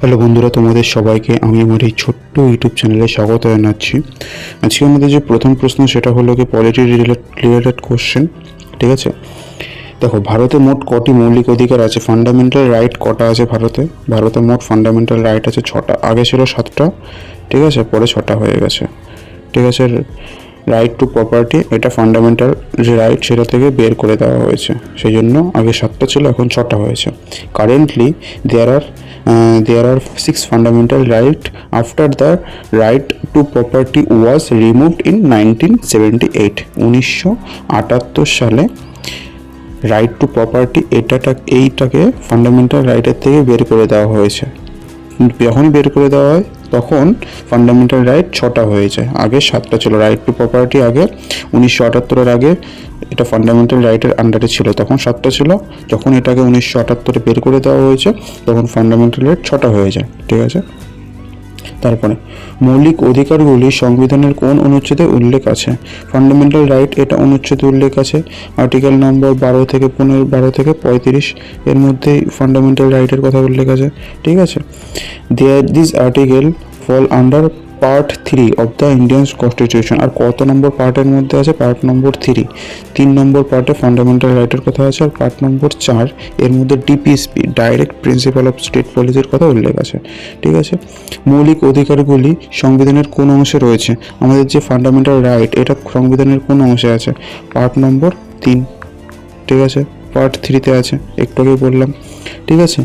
Hello বন্ধুরা, তোমাদের সবাইকে আমি আমার এই ছোট্ট ইউটিউব চ্যানেলে স্বাগত জানাচ্ছি। আজকে আমাদের যে প্রথম প্রশ্ন সেটা হলো কি পলিটি রিলেটেড কোশ্চেন ঠিক আছে? দেখো, ভারতে মোট কটি মৌলিক অধিকার আছে? ফান্ডামেন্টাল রাইট কটা আছে ভারতে? ভারতে মোট ফান্ডামেন্টাল রাইট আছে ছটা। আগে ছিল সাতটা, ঠিক আছে? পরে ছটা হয়ে গেছে, ঠিক আছে? রাইট টু প্রপার্টি এটা ফান্ডামেন্টাল যে রাইট সেটা থেকে বের করে দেওয়া হয়েছে। সেই জন্য আগে সাতটা ছিল, এখন ছটা হয়েছে। Currently there are six fundamental right after the right to property was removed in nineteen seventy eight উনিশশো আটাত্তর সালে রাইট টু প্রপার্টি এটাটা, এইটাকে ফান্ডামেন্টাল রাইটের থেকে বের করে দেওয়া হয়েছে। যখনই বের করে দেওয়া হয়, তখন ফান্ডামেন্টাল রাইট ছটা হয়ে যায় আগে সাতটা ছিল। রাইট টু প্রপার্টি আগে, উনিশশো আটাত্তরের আগে এটা ফান্ডামেন্টাল রাইটের আন্ডারে ছিল। তখন সাতটা ছিল। যখন এটাকে উনিশশো আটাত্তরে বের করে দেওয়া হয়েছে, তখন ফান্ডামেন্টাল রাইট ছটা হয়ে যায়, ঠিক আছে? তারপরে, মৌলিক অধিকারগুলি সংবিধানের কোন অনুচ্ছেদে উল্লেখ আছে? ফান্ডামেন্টাল রাইট এটা অনুচ্ছেদে উল্লেখ আছে। আর্টিকেল নম্বর বারো থেকে পনেরো, বারো থেকে পঁয়ত্রিশ এর মধ্যেই ফান্ডামেন্টাল রাইটের কথা উল্লেখ আছে, ঠিক আছে? There this article fall under part three of the Indian constitution আর কত নম্বর পার্টের মধ্যে আছে? পার্ট নম্বর থ্রি তিন নম্বর পার্টে ফান্ডামেন্টাল রাইটের কথা আছে আর পার্ট নম্বর চার, এর মধ্যে DPSP direct principle of state পলিসির কথা উল্লেখ আছে। ঠিক আছে? মৌলিক অধিকারগুলি সংবিধানের কোন অংশে রয়েছে? আমাদের যে ফান্ডামেন্টাল রাইট এটা সংবিধানের কোন অংশে আছে? পার্ট নম্বর তিন। ঠিক আছে? পার্ট থ্রিতে আছে। একটু আগে বললাম। ঠিক আছে?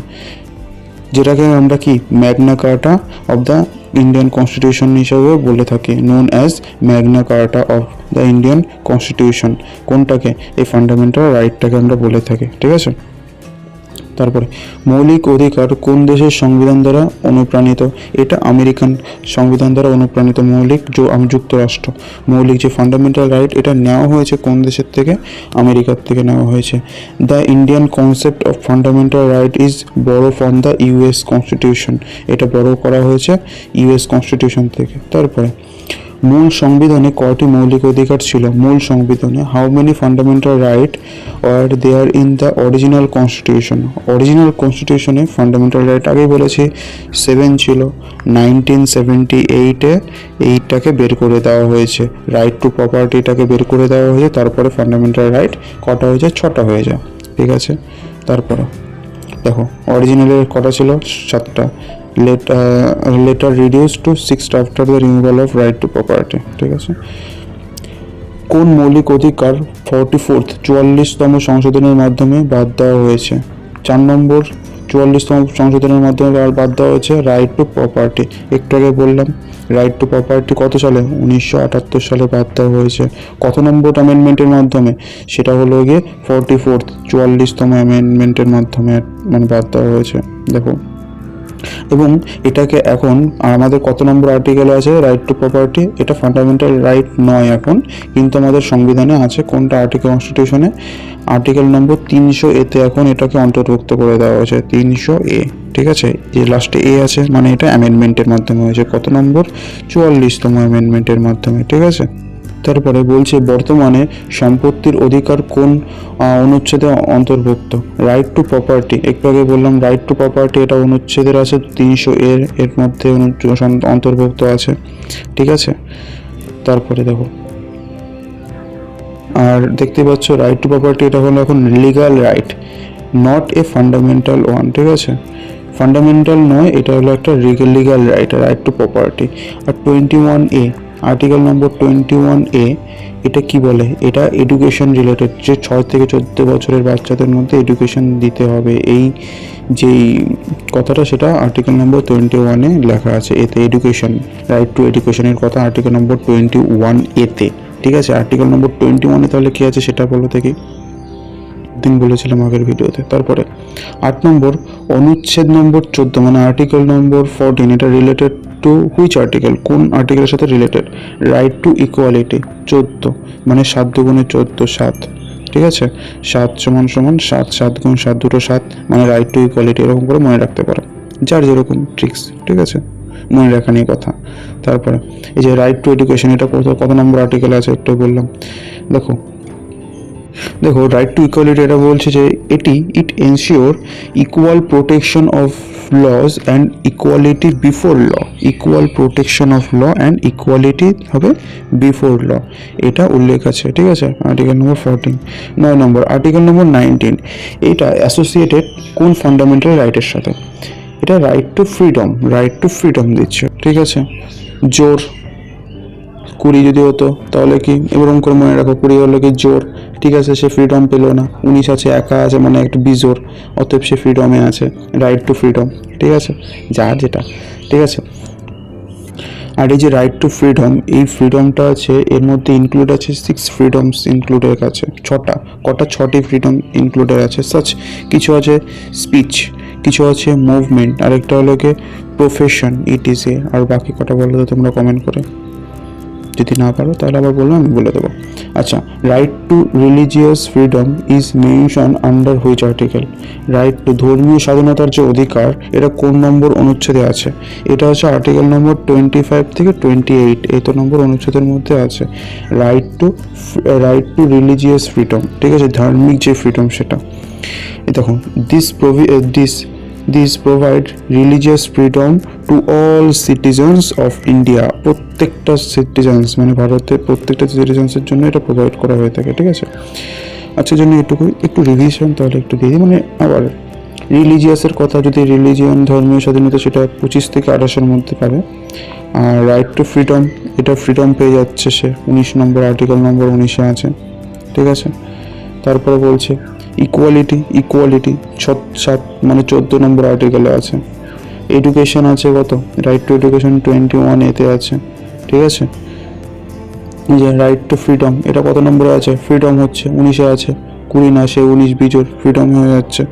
যেটাকে আমরা কি Magna Carta of the Indian constitution হিসাবেও বলে থাকি known as Magna Carta of the Indian constitution কোনটাকে? এই ফান্ডামেন্টাল রাইটটাকে আমরা বলে থাকি, ঠিক আছে? তারপরে, মৌলিক অধিকার কোন দেশের সংবিধান দ্বারা অনুপ্রাণিত? এটা আমেরিকান সংবিধান দ্বারা অনুপ্রাণিত মৌলিক যুক্তরাষ্ট্র। মৌলিক যে ফান্ডামেন্টাল রাইট এটা নেওয়া হয়েছে কোন দেশের থেকে? আমেরিকার থেকে নেওয়া হয়েছে। The Indian concept of fundamental right is borrowed from the US constitution এটা বড় করা হয়েছে ইউএস কনস্টিটিউশন থেকে। তারপরে মূল সংবিধানে কয়টি মৌলিক অধিকার ছিল? মূল সংবিধানে how many fundamental right are there in the original constitution original কনস্টিটিউশনে fundamental right আগেই বলেছি সেভেন ছিল। নাইনটিন সেভেন্টি এইটে এইটটাকে বের করে দেওয়া হয়েছে। রাইট টু প্রপার্টিটাকে বের করে দেওয়া হয়েছে, তারপরে ফান্ডামেন্টাল রাইট কটা হয়ে যায় ছটা হয়ে যায়। ঠিক আছে? তারপরে দেখো অরিজিনালের কটা ছিল? সাতটা। Let later reduce to six after the removal of right to property ঠিক আছে? কোন মৌলিক অধিকার ফর্টি ফোর্থ চুয়াল্লিশতম সংশোধনের মাধ্যমে বাদ দেওয়া হয়েছে? চার নম্বর, চুয়াল্লিশতম সংশোধনের মাধ্যমে বাদ দেওয়া হয়েছে রাইট টু প্রপার্টি একটু আগে বললাম রাইট টু প্রপার্টি কত সালে? উনিশশো আটাত্তর সালে বাদ দেওয়া হয়েছে। কত নম্বর অ্যামেন্ডমেন্টের মাধ্যমে? সেটা হলো গিয়ে ফর্টি ফোর্থ চুয়াল্লিশতম অ্যামেন্ডমেন্টের মাধ্যমে মানে বাদ দেওয়া হয়েছে। দেখো। এবং এটাকে এখন আমাদের কত নম্বর আর্টিকেল আছে? রাইট টু প্রপার্টি এটা ফান্ডামেন্টাল রাইট নয় এখন, কিন্তু আমাদের সংবিধানে আছে কোনটা আর্টিকেল কনস্টিটিউশনে আর্টিকেল নম্বর তিনশো এতে এখন এটাকে অন্তর্ভুক্ত করে দেওয়া হয়েছে, তিনশো এ, ঠিক আছে? যে লাস্টে এ আছে মানে এটা অ্যামেন্ডমেন্টের মাধ্যমে হয়েছে। কত নম্বর? চুয়াল্লিশতম অ্যামেন্ডমেন্টের মাধ্যমে, ঠিক আছে? তারপরে বলছে, বর্তমানে সম্পত্তির অধিকার কোন অনুচ্ছেদে অন্তর্ভুক্ত? রাইট টু প্রপার্টি একটু আগে বললাম রাইট টু প্রপার্টি এটা অনুচ্ছেদের আছে, তিনশো এর এর মধ্যে অন্তর্ভুক্ত আছে। ঠিক আছে? তারপরে দেখো। আর দেখতে পাচ্ছ রাইট টু প্রপার্টি এটা হলো এখন legal right not a fundamental one ঠিক আছে? ফান্ডামেন্টাল নয়, এটা হলো একটা legal right right to property R twenty one A article নম্বর টোয়েন্টি ওয়ান এ এটা কি বলে? এটা এডুকেশন রিলেটেড যে ছয় থেকে চোদ্দ বছরের বাচ্চাদের মধ্যে এডুকেশন দিতে হবে। এই যেই কথাটা, সেটা আর্টিকেল নম্বর টোয়েন্টি ওয়ানে লেখা আছে, এতে এডুকেশন রাইট টু এডুকেশনের কথা আর্টিকেল নম্বর টোয়েন্টি ওয়ান এতে ঠিক আছে? আর্টিকেল নম্বর টোয়েন্টি ওয়ানে তাহলে কী আছে সেটা বলো দেখি। দিন বলেছিলাম আগের ভিডিওতে। তারপরে, আট নম্বর, অনুচ্ছেদ নম্বর চোদ্দ মানে আর্টিকেল নম্বর ফোরটিন এটা রিলেটেড টু হুইচ আর্টিকেল কোন আর্টিকেলের সাথে রিলেটেড রাইট টু ইকুয়ালিটি চোদ্দ। মানে সাত দুগুণে চোদ্দ, সাত। ঠিক আছে? সাত সমান সমান সাত সাত গুণ সাত দুটো সাত মানে রাইট টু ইকুয়ালিটি এরকম করে মনে রাখতে পারো। যার যেরকম ট্রিক্স ঠিক আছে? মনে রাখা নিয়ে কথা। তারপরে, এই যে রাইট টু এডুকেশন এটা কত কত নম্বর আর্টিকেল আছে একটু বললাম। দেখো দেখো রাইট টু ইকুয়ালিটি এটা বলছে যে এটি it ensure equal protection of laws and equality before law equal protection of law and equality হবে বিফোর ল এটা উল্লেখ আছে, ঠিক আছে? আর্টিকেল নম্বর ফোরটিন নয় নম্বর আর্টিকেল নম্বর নাইনটিন এটা অ্যাসোসিয়েটেড কোন ফান্ডামেন্টাল রাইটের সাথে? এটা right to freedom right to freedom দিচ্ছে, ঠিক আছে? জোর। কুড়ি যদি হতো, তাহলে কি? এরকম করে মনে রাখো, কুড়ি হলো কি জোর। ঠিক আছে, সে ফ্রিডম পেল না। উনিশ আছে, একা আছে মানে একটু বিজোর অতএব সে ফ্রিডমে আছে। রাইট টু ফ্রিডম ঠিক আছে? যার যেটা। ঠিক আছে? আর এই যে রাইট টু ফ্রিডম এই ফ্রিডমটা আছে, এর মধ্যে ইনক্লুড আছে সিক্স ফ্রিডমস ইনক্লুডের কাছে। ছটা। কটা? ছটি ফ্রিডম ইনক্লুডের আছে। সাচ কিছু আছে স্পিচ কিছু আছে মুভমেন্ট আরেকটা হলো কি প্রফেশন ইটিসি আর বাকি কটা বলো তো তোমরা কমেন্ট করে। যদি না পারো, তাহলে আবার বলল আমি বলে দেবো। আচ্ছা right to religious freedom is mention under which article right to ধর্মীয় স্বাধীনতার যে অধিকার, এটা কোন নম্বর অনুচ্ছেদে আছে? এটা হচ্ছে আর্টিকেল নম্বর টোয়েন্টি ফাইভ থেকে টোয়েন্টি এইট এই তো নম্বর অনুচ্ছেদের মধ্যে আছে। Right to right to religious freedom ঠিক আছে? ধার্মিক যে ফ্রিডম সেটা। এই দেখো this provide this this provide religious freedom to all citizens of India প্রত্যেকটা সিটিজেন্স মানে ভারতের প্রত্যেকটা সিটিজেন্সের জন্য এটা প্রোভাইড করা হয়ে থাকে, ঠিক আছে? আচ্ছা জন্য এটুকু একটু রিভিশন তাহলে একটু দিয়ে মানে আবার রিলিজিয়াসের কথা, যদি রিলিজিয়ন ধর্মীয় স্বাধীনতা সেটা পঁচিশ থেকে আঠাশের মধ্যে পাবে, আর রাইট টু ফ্রিডম এটা ফ্রিডম পেয়ে যাচ্ছে সে, উনিশ নম্বর আর্টিকেল নম্বর উনিশে আছে, ঠিক আছে? তারপরে বলছে ইকুয়ালিটি ইকুয়ালিটি ছ সাত মানে চোদ্দ নম্বর আর্টিকেলে আছে। এডুকেশন আছে কত? Right to education twenty one এতে আছে। ঠিক আছে? যে রাইট টু ফ্রিডম এটা কত নম্বরে আছে? ফ্রিডম হচ্ছে, উনিশে আছে। কুড়ি না, সে উনিশ বিজোর ফ্রিডম হয়ে যাচ্ছে।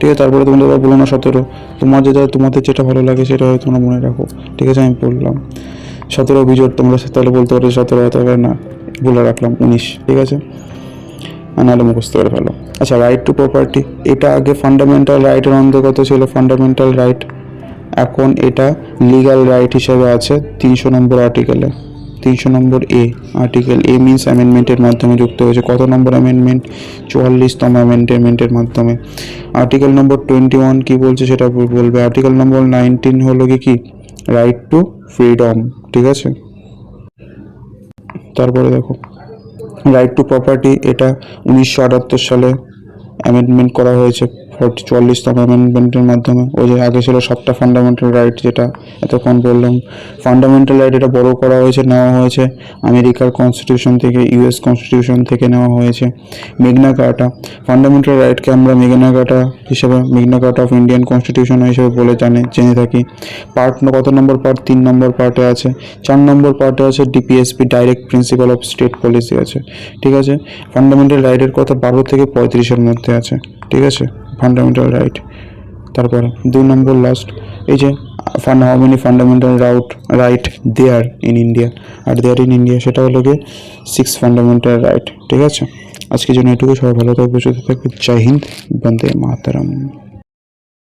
ঠিক আছে? তারপরে তোমাদের বলো না সতেরো। তোমার যেটা, তোমাদের যেটা ভালো লাগে, সেটা হয়তো তোমরা মনে রাখো। ঠিক আছে? আমি বললাম। সতেরো বিজোর তোমরা তাহলে বলতে পারো সতেরো হতে হবে না। বলে রাখলাম, উনিশ। ঠিক আছে? নাহলে মুখস্থ করে ফেলো। আচ্ছা রাইট টু প্রপার্টি এটা আগে ফান্ডামেন্টাল রাইটের অন্তর্গত ছিল? ফান্ডামেন্টাল রাইট এখন এটা লিগ্যাল রাইট হিসেবে আছে তিনশো নম্বর আর্টিকেলে তিনশো নম্বর এ আর্টিকেল এ মিনস অ্যামেন্ডমেন্টের মাধ্যমে যুক্ত হয়েছে। কত নম্বর অ্যামেন্ডমেন্ট চুয়াল্লিশতম অ্যামেন্ডমেন্টের মাধ্যমে। আর্টিকেল নম্বর টোয়েন্টি ওয়ান কী বলছে সেটা বলবে? আর্টিকেল নম্বর নাইনটিন হলো কি কি? রাইট টু ফ্রিডম ঠিক আছে? তারপরে দেখো। রাইট টু প্রপার্টি এটা উনিশশো আটাত্তর সালে অ্যামেন্ডমেন্ট করা হয়েছে। ফোর্টি চুয়াল্লিশতম অ্যামেন্ডমেন্টের মাধ্যমে। ওই যে আগে ছিল সাতটা ফান্ডামেন্টাল রাইট যেটা এতক্ষণ বললাম। ফান্ডামেন্টাল রাইট এটা বড় করা হয়েছে, নেওয়া হয়েছে আমেরিকার কনস্টিটিউশন থেকে ইউএস কনস্টিটিউশন থেকে নেওয়া হয়েছে। মেঘনা কাটা। ফান্ডামেন্টাল রাইটকে আমরা মেঘনা কাটা হিসেবে, মেঘনা কাটা অফ ইন্ডিয়ান কনস্টিটিউশন হিসেবে বলে জানে, জেনে থাকি। পার্ট কত নম্বর পার্ট তিন নম্বর পার্টে আছে। চার নম্বর পার্টে আছে DPSP direct principle of state policy আছে। ঠিক আছে? ফান্ডামেন্টাল রাইটের কথা বারো থেকে পঁয়ত্রিশের মধ্যে আছে। ঠিক আছে? ফান্ডামেন্টাল রাইট তারপরে দুই নম্বর লাস্ট এই যে fund how many fundamental right right there in India are there in India সেটা হলো গিয়ে সিক্স ফান্ডামেন্টাল রাইট ঠিক আছে? আজকের জন্য এটুকু, সবাই ভালো থাকবে সুস্থ থাকবে জয় হিন্দ, বন্দে মাতারাম।